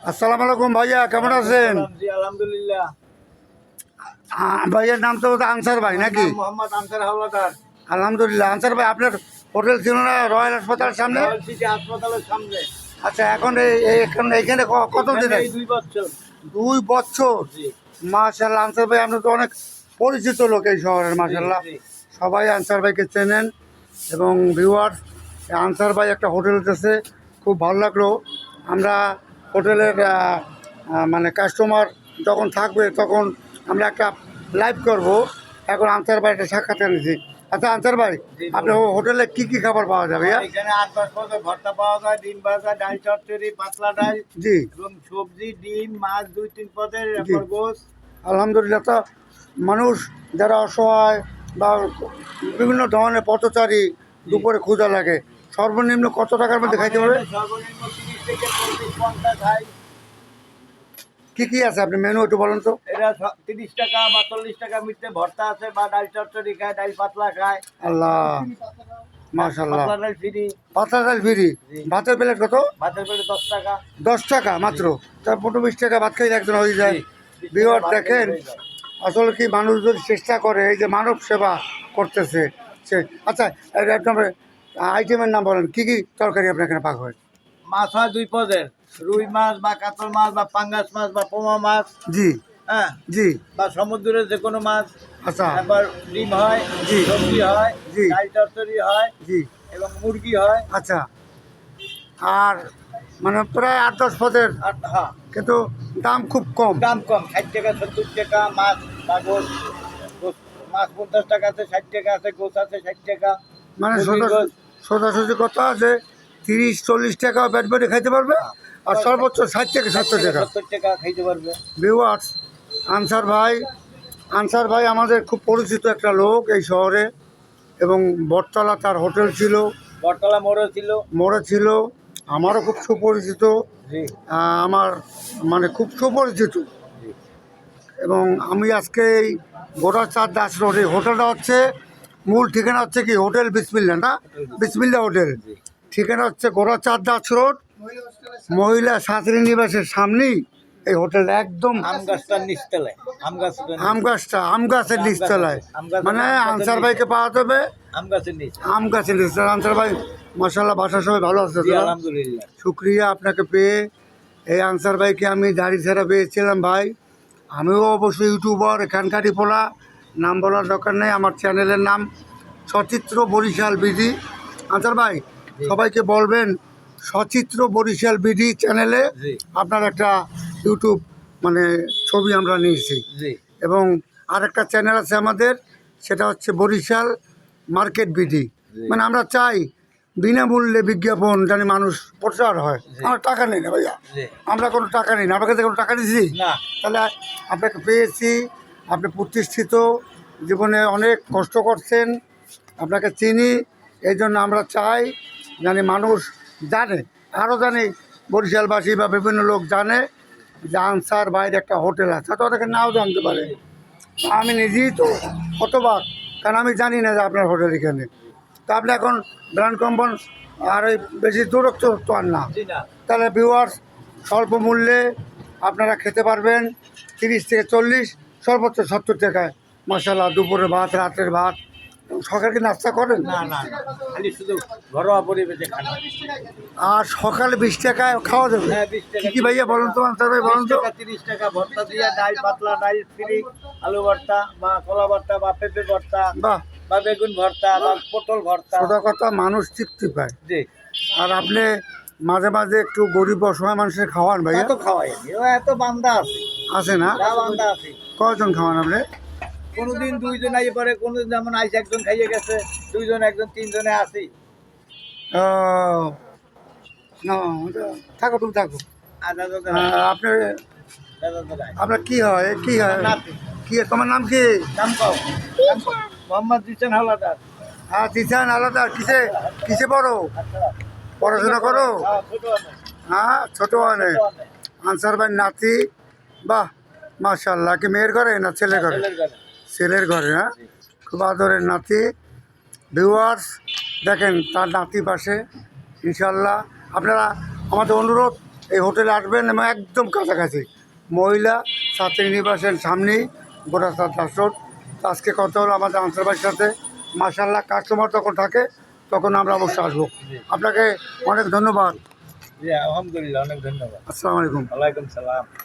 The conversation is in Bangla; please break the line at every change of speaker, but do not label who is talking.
আসসালামু আলাইকুম ভাইয়া কেমন আছেন?
আলহামদুলিল্লাহ।
ভাইয়ার নাম তো আনসার ভাই নাকি?
মোহাম্মদ আনসার হাওলাদার।
আলহামদুলিল্লাহ আনসার ভাই আপনার হোটেল ছিল না রয়্যাল হাসপাতালের সামনে?
হাসপাতালের সামনে।
আচ্ছা এখন এই- এই- এখন এইখানে ক- কত দিন
দুই বছর।
দুই বছর? মাশাল্লাহ আনসার ভাই আপনি তো অনেক পরিচিত লোক এই শহরের মাশাল্লাহ। সবাই আনসার ভাইকে চেনেন এবং ভিউয়ার আনসার ভাই একটা হোটেল দিতেছে খুব ভালো লাগল। আমরা হোটেলের মানে কাস্টমার যখন থাকবে তখন আমরা একটা লাইভ করব। এখন আনসার ভাই একটা সাক্ষাৎ নিয়েছি আচ্ছা আনসার ভাই আপনার হোটেলে কি কি খাবার পাওয়া যাবে হ্যাঁ?
এখানে আট দশ পদের ভর্তা পাওয়া যায় ডিম ভাজা ডাল চচ্চড়ি পাতলা ডাল
জি।
এবং সবজি ডিম মাছ দুই তিন পদের
জি। আলহামদুলিল্লাহ তো মানুষ যারা অসহায় বা বিভিন্ন ধরনের পথচারী দুপুরে ক্ষুধা লাগে সর্বনিম্ন কত টাকার মধ্যে খাইতে পারবে? কি কি আছে? আপনি মেনু একটু বলেন তো।
এটা তিরিশ টাকা বা চল্লিশ টাকা মিটতে ভর্তা আছে বা ডাল চচ্চড়ি খায় ডাল পাতলা খায়।
আল্লাহ মাশাল্লাহ
পাতলা ডাল ফ্রি।
ভাতের প্লেট কত?
ভাতের দশ টাকা।
দশ টাকা মাত্র। তার পনেরো বিশ টাকা ভাত খাই একজন হয়ে যায়। বিওয়ার দেখেন আসলে কি মানুষ যদি চেষ্টা করে এই যে মানব সেবা করতেছে সে আচ্ছা এটা আপনার আইটেমের নাম বলেন কি কি তরকারি আপনার এখানে পাক হয়?
মাছ হয় দুই পদের রুই মাছ বা কাতল মাছ বা পাঙ্গাস মাছ বা পোমা মাছ
জি।
হ্যাঁ
জি।
বা সমুদ্রের যে কোনো মাছ
আচ্ছা।
তারপর ডিম হয়
জি।
সবজি হয়
জি।
ডাল চচ্চড়ি হয়
জি।
এবং মুরগি হয়।
আচ্ছা। আর মানে প্রায় আট দশ পদের
হ্যাঁ।
কিন্তু দাম খুব কম।
দাম কম ষাট টাকা সত্তর টাকা মাছ বা গোস- মাছ পঞ্চাশ টাকা আছে ষাট টাকা আছে গোস আছে ষাট টাকা।
মানে। সোজাসুজি কথা আছে তিরিশ চল্লিশ টাকা পেট ভরে খাইতে পারবে আর সর্বোচ্চ ষাট থেকে সত্তর টাকা।
সত্তর টাকা খাইতে পারবে।
ভিউয়ার্স আনসার ভাই আনসার ভাই আমাদের খুব পরিচিত একটা লোক এই শহরে এবং বটতলা তার হোটেল ছিল
বটতলা মোড়ে ছিল।
মোড়ে ছিল আমারও খুব সুপরিচিত আমার মানে খুব সুপরিচিত। এবং আমি আজকে এই গোটা চার দাস রোড এই হোটেলটা হচ্ছে মূল ঠিকানা হচ্ছে কি? হোটেল বিসমিল্লা না? বিসমিল্লা হোটেল। ঠিকানা হচ্ছে গোড়াচাঁদ দাস রোড। মহিলা ছাত্রী নিবাসের সামনেই এই হোটেল একদম
আম গাছটা
আম গাছের নিচতলায়। মানে আনসার ভাইকে পাওয়া যাবে।
আম গাছের
নিচতলায় আনসার ভাই মশাল্লাহ বাসার সবাই ভালো আছে? শুক্রিয়া আপনাকে পেয়ে। এই আনসার ভাইকে আমি দাড়ি ছাড়া পেয়েছিলাম ভাই। আমিও অবশ্যই ইউটিউবার এখানকারই পোলা। নাম বলার দরকার নেই আমার চ্যানেলের নাম সচিত্র বরিশাল বিডি। আনসার ভাই সবাইকে বলবেন সচিত্র বরিশাল বিডি চ্যানেলে আপনার একটা ইউটিউব মানে ছবি আমরা নিয়েছি। এবং আরেকটা চ্যানেল আছে আমাদের সেটা হচ্ছে বরিশাল মার্কেট বিডি। মানে আমরা চাই বিনামূল্যে বিজ্ঞাপন জানি মানুষ প্রচার হয়। আমার টাকা নেই না ভাইয়া। আমরা কোনো টাকা নেই না। আপনার কাছে কোনো টাকা দিয়েছি
না।
তাহলে আপনাকে পেয়েছি আপনি প্রতিষ্ঠিত জীবনে অনেক কষ্ট করছেন আপনাকে চিনি এই জন্য আমরা চাই জানি মানুষ জানে আরও জানি বরিশালবাসী বা বিভিন্ন লোক জানে যে আনসার বাইরে একটা হোটেল আছে তো ওটাকে নাও জানতে পারে। আমি নিজেই তো কতবার কারণ আমি জানি না যে আপনার হোটেল এখানে। তা আপনি এখন ব্র্যান্ড কোম্পানি আর ওই বেশি দূরত্ব তো আর না।
না।
তাহলে ভিউয়ার্স স্বল্প মূল্যে আপনারা খেতে পারবেন তিরিশ থেকে চল্লিশ সর্বোচ্চ সত্তর টাকায় মশালা দুপুরের ভাত রাতের ভাত। সকালে কি নাস্তা করেন?
না না। খালি শুধু ঘরোয়া পরিবেশে খানা।
আর সকালে বিশ টাকায় খাওয়া যাবে?
হ্যাঁ
কি কি ভাইয়া বলুন তো আনসার ভাই বলুন তো।
তিরিশ টাকা ভর্তা দিয়ে ডাল পাতলা ডাল ফ্রি আলু ভর্তা বা কলা ভর্তা বা পেঁপে ভর্তা বা বেগুন ভর্তা বা পটল ভর্তা।
সোজা কথা মানুষ তৃপ্তি পায়।
জি।
আর আপনি মাঝে মাঝে একটু গরিব অসহায় মানুষের খাওয়ান ভাইয়া?
এত খাওয়াই। এত বান্দা আছে।
আছে না? কয়জন খাওয়ান আপনি?
কোনোদিন দুইজন আইয়ে পরে কোনোদিন যেমন আইসে একজন খাইয়ে গেছে দুইজন একজন তিনজনে আসি
ও, না থাকো তুমি থাকো। আপনার আপনার কি হয়? কি হয়? কি তোমার নাম কি?
নাম কও। মোহাম্মদ হাওলাদার
হ্যাঁ দিশান আলাদা কিসে? কিসে পড়ো? পড়াশোনা করো?
হ্যাঁ, ছোট আছে।
আনসার ভাই নাতি। বাহ মাশাল্লাহ কি মেয়ের ঘরে না ছেলের ঘরে?
ছেলের ঘরে।
হ্যাঁ? খুব আদরের নাতি। ভিউয়ার্স দেখেন তার নাতি পাশে ইনশাল্লাহ আপনারা আমাদের অনুরোধ এই হোটেলে আসবেন এবং একদম কাছাকাছি। মহিলা ছাত্রী নিবাসের সামনেই গোটাস্তার দাস রোড আজকে কথা হলো আমাদের আনসার ভাইয়ের সাথে। মাসাল্লাহ কাস্টমার তখন থাকে তখন আমরা অবশ্যই আসব। আপনাকে অনেক ধন্যবাদ।
আলহামদুলিল্লাহ অনেক ধন্যবাদ।
আসসালামু আলাইকুম।
ওয়ালাইকুম সালাম।